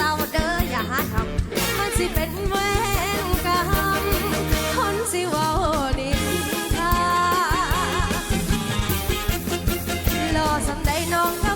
เศร้าเด้ออย่าหาทำมันสิเป็นเวรกรรมคนสิว้าดีค่ะรอสำใดน้อง